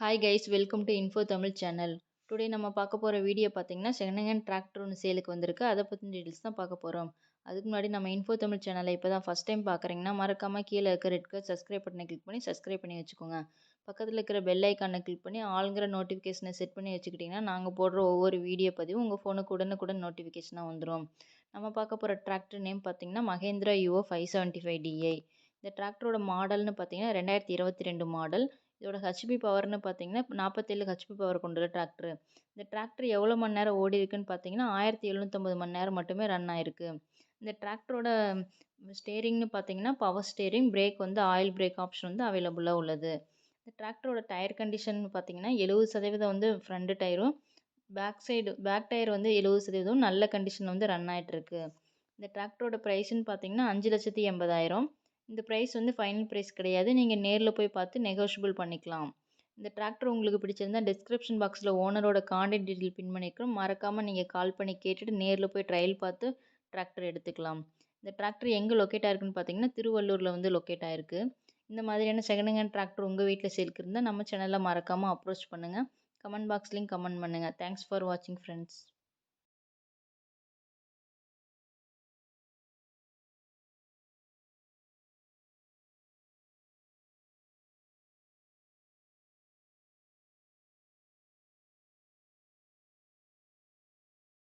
Hi guys welcome to info Tamil channel today நம்ம பார்க்க போகிற வீடியோ பார்த்தீங்கன்னா செகண்ட் ஹேண்ட் டிராக்டர் ஒன்று சேலுக்கு வந்திருக்கு. அதை பற்றின டீட்டெயில்ஸ் தான் பார்க்க போகிறோம் அதுக்கு முன்னாடி நம்ம இன்ஃபோ தமிழ் சேனலை இப்போ தான் ஃபஸ்ட் டைம் பார்க்குறீங்கன்னா மறக்காமல் கீழே இருக்கிற ரெட் கலர் சப்ஸ்கிரைப் பட்டனை கிளிக் பண்ணி சப்ஸ்கிரைப் பண்ணி வச்சுக்கோங்க. பக்கத்தில் இருக்கிற பெல் ஐக்கானை கிளிக் பண்ணி ஆளுங்கிற நோட்டிஃபிகேஷனை செட் பண்ணி வச்சுக்கிட்டிங்கன்னா நாங்கள் போடுற ஒவ்வொரு வீடியோ பதிவும் உங்கள் ஃபோனுக்கு உடனுக்குடன் நோட்டிஃபிகேஷனாக வந்துடும் நம்ம பார்க்க போகிற டிராக்டர் நேம் பார்த்தீங்கன்னா Mahindra Yuvo five seventy five DI இந்த டிராக்டரோட மாடல்னு பார்த்தீங்கன்னா ரெண்டாயிரத்தி இருபத்தி ரெண்டு மாடல் இதோட ஹெச்பி பவர்னு பார்த்தீங்கன்னா நாற்பத்தேழு ஹெச்பி பவர் கொண்டுள்ள டிராக்டர் இந்த டிராக்டர் எவ்வளோ மணி நேரம் ஓடி இருக்குன்னு பார்த்தீங்கன்னா ஆயிரத்தி எழுநூற்றம்பது மணி நேரம் மட்டுமே ரன் ஆயிருக்கு. இந்த டிராக்டரோட ஸ்டேரிங்னு பார்த்தீங்கன்னா பவர் ஸ்டேரிங் பிரேக் வந்து ஆயில் பிரேக் ஆப்ஷன் வந்து அவைலபிளாக உள்ளது. இந்த டிராக்டரோட டயர் கண்டிஷன் பார்த்தீங்கன்னா எழுபது சதவீதம் வந்து ஃப்ரண்ட்டு டயரும் பேக் சைடு பேக் டயர் வந்து எழுபது சதவீதம் நல்ல கண்டிஷன் வந்து ரன் ஆகிட்டு இருக்கு. இந்த டிராக்டரோட ப்ரைஸுன்னு பார்த்தீங்கன்னா அஞ்சு லட்சத்தி எண்பதாயிரம். இந்த ப்ரைஸ் வந்து ஃபைனல் ப்ரைஸ் கிடையாது. நீங்கள் நேரில் போய் பார்த்து நெகோஷியபிள் பண்ணிக்கலாம். இந்த டிராக்டர் உங்களுக்கு பிடிச்சிருந்தா டிஸ்கிரிப்ஷன் பாக்ஸில் ஓனரோட காண்டாக்ட் டீட்டெயில் பின் பண்ணிக்கிறோம். மறக்காமல் நீங்கள் கால் பண்ணி கேட்டுட்டு நேரில் போய் ட்ரையல் பார்த்து டிராக்டர் எடுத்துக்கலாம். இந்த டிராக்டர் எங்கே லொக்கேட் ஆயிருக்குன்னு பார்த்தீங்கன்னா திருவள்ளூரில் வந்து லொக்கேட் ஆயிருக்கு. இந்த மாதிரியான செகண்ட் ஹேண்ட் டிராக்டர் உங்கள் வீட்டில் சேல்க்கு இருந்தால் நம்ம சேனலில் மறக்காமல் அப்ரோச் பண்ணுங்கள் கமெண்ட் பாக்ஸ்லேயும் கமெண்ட் பண்ணுங்கள் தேங்க்ஸ் ஃபார் வாட்சிங் ஃப்ரெண்ட்ஸ்